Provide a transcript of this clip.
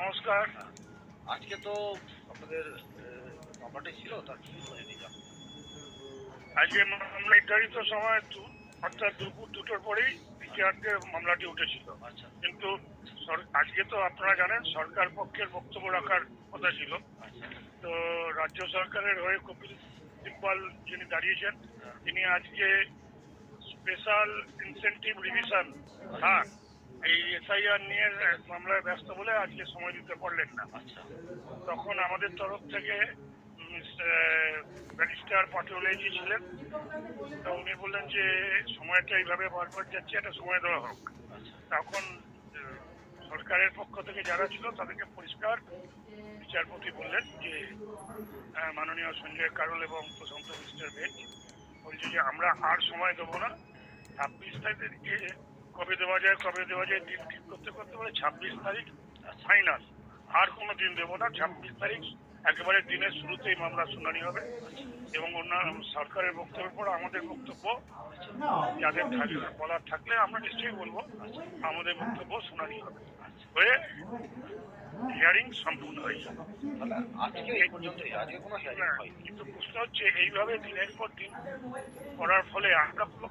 নমস্কার। আজকে তো আপনাদের মামলাটি ছিল তার কি হয়ে দিলাম আজকে নির্ধারিত সময় অর্থাৎ দুপুর দুটোর পরেই বিচারকে মামলাটি উঠেছিল। আচ্ছা। কিন্তু আজকে তো আপনারা জানেন সরকার পক্ষের বক্তব্য রাখার কথা ছিল। আচ্ছা। তো রাজ্য সরকারের হয়ে কপিল সিব্বল যিনি দাঁড়িয়েছেন তিনি আজকে স্পেশাল ইনসেন্টিভ রিভিশন হ্যাঁ এই এসআইআর নিয়ে মামলায় ব্যস্ত বলে আজকে সময় দিতে পারলেন না। আচ্ছা। তখন আমাদের তরফ থেকে ব্যারিস্টার পাটোলেজি ছিলেন তো উনি বললেন যে সময়টা এইভাবে বারবার যাচ্ছে একটা সময় দেওয়া হোক। আচ্ছা। তখন সরকারের পক্ষ থেকে যারা ছিল তাদেরকে পরিষ্কার বিচারপতি বললেন যে মাননীয় সঞ্জয় কারল এবং প্রশান্ত মিস্টার বেঞ্চ বলছে যে আমরা আর সময় দেবো না। ছাব্বিশ তারিখে কবে দেওয়া যায় কবে দেওয়া যায় দিন ঠিক করতে করতে বলে ছাব্বিশ তারিখ ফাইনাল আর কোনো দিন দেবো না ছাব্বিশ তারিখ একেবারে দিনের শুরুতেই মামলা শুনানি হবে। এবং অন্যান্য সরকারের বক্তব্যের পর আমাদের বক্তব্য যাদের থাকলে বলার থাকলে আমরা নিশ্চয়ই বলব আমাদের বক্তব্য শুনানি হবে। হয়ে হিয়ারিং সম্পূর্ণ হয়ে যাবে। কিন্তু প্রশ্ন হচ্ছে এইভাবে দিনের পর দিন করার ফলে আমরা